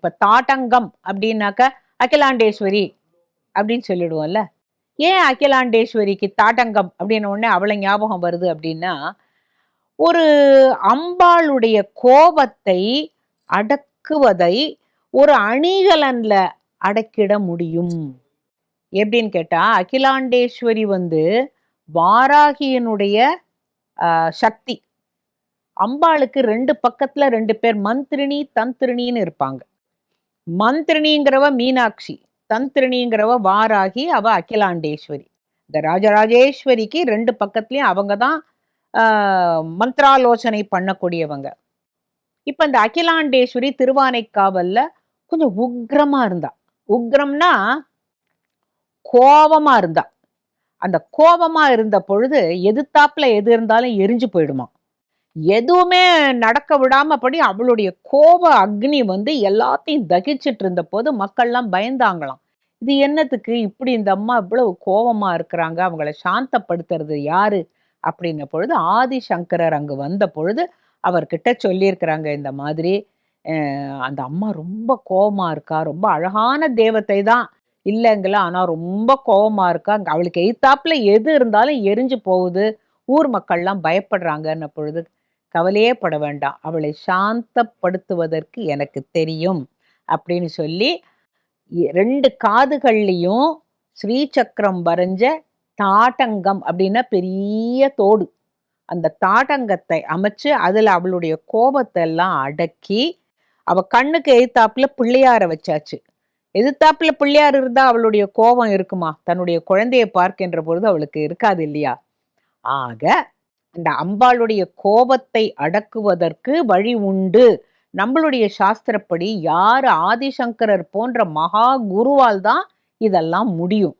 இப்ப தாட்டங்கம் அப்படின்னாக்க அகிலாண்டேஸ்வரி அப்படின்னு சொல்லிடுவோம்ல. ஏன் அகிலாண்டேஸ்வரிக்கு தாட்டங்கம் அப்படின்ன உடனே அவளை ஞாபகம் வருது அப்படின்னா ஒரு அம்பாளுடைய கோபத்தை அடக்குவதை ஒரு அணிகலன்ல அடக்கிட முடியும். எப்படின்னு கேட்டா அகிலாண்டேஸ்வரி வந்து வாராகியனுடைய சக்தி. அம்பாளுக்கு ரெண்டு பக்கத்துல ரெண்டு பேர் மந்திரினி தந்திரினின்னு இருப்பாங்க. மந்திரினிங்கிறவ மீனாட்சி தந்திரினிங்கிறவ வாராகி அவ அகிலாண்டேஸ்வரி. இந்த ராஜராஜேஸ்வரிக்கு ரெண்டு பக்கத்துலேயும் அவங்க தான் மந்திராலோசனை பண்ணக்கூடியவங்க. இப்போ இந்த அகிலாண்டேஸ்வரி திருவானைக்காவலில் கொஞ்சம் உக்ரமாக இருந்தா. உக்ரம்னா கோபமாக இருந்தா. அந்த கோபமாக இருந்த பொழுது எதிர்த்தாப்புல எது இருந்தாலும் எரிஞ்சு போயிடுமா. எதுவுமே நடக்க விடாமப்படி அவளுடைய கோப அக்னி வந்து எல்லாத்தையும் தகிச்சிட்டு இருந்த போது மக்கள்லாம் பயந்தாங்களாம். இது என்னத்துக்கு இப்படி இந்த அம்மா இவ்வளவு கோபமா இருக்கிறாங்க? அவங்கள சாந்தப்படுத்துறது யாரு? அப்படின்ன பொழுது ஆதிசங்கரர் அங்கு வந்த பொழுது அவர்கிட்ட சொல்லியிருக்கிறாங்க இந்த மாதிரி அந்த அம்மா ரொம்ப கோபமா இருக்கா? ரொம்ப அழகான தேவத்தை தான். இல்லைங்களா? ஆனால் ரொம்ப கோபமா இருக்கா? அவளுக்கு எய்த்தாப்புல எது இருந்தாலும் எரிஞ்சு போகுது. ஊர் மக்கள்லாம் பயப்படுறாங்கன்ன பொழுது கவலையே பட வேண்டாம் அவளை சாந்தப்படுத்துவதற்கு எனக்கு தெரியும் அப்படின்னு சொல்லி ரெண்டு காதுகள்லையும் ஸ்ரீசக்கரம் வரைஞ்ச தாட்டங்கம் அப்படின்னா பெரிய தோடு. அந்த தாட்டங்கத்தை அமைச்சு அதுல அவளுடைய கோபத்தை எல்லாம் அடக்கி அவள் கண்ணுக்கு எதிர்த்தாப்புல பிள்ளையார வச்சாச்சு. எதிர்த்தாப்புல பிள்ளையார் இருந்தா அவளுடைய கோபம் இருக்குமா? தன்னுடைய குழந்தையை பார்க்கின்ற பொழுது அவளுக்கு இருக்காது இல்லையா? ஆக அந்த அம்பாளுடைய கோபத்தை அடக்குவதற்கு வழி உண்டு. நம்மளுடைய சாஸ்திரப்படி யார் ஆதிசங்கரர் போன்ற மகா குருவால் தான் இதெல்லாம் முடியும்.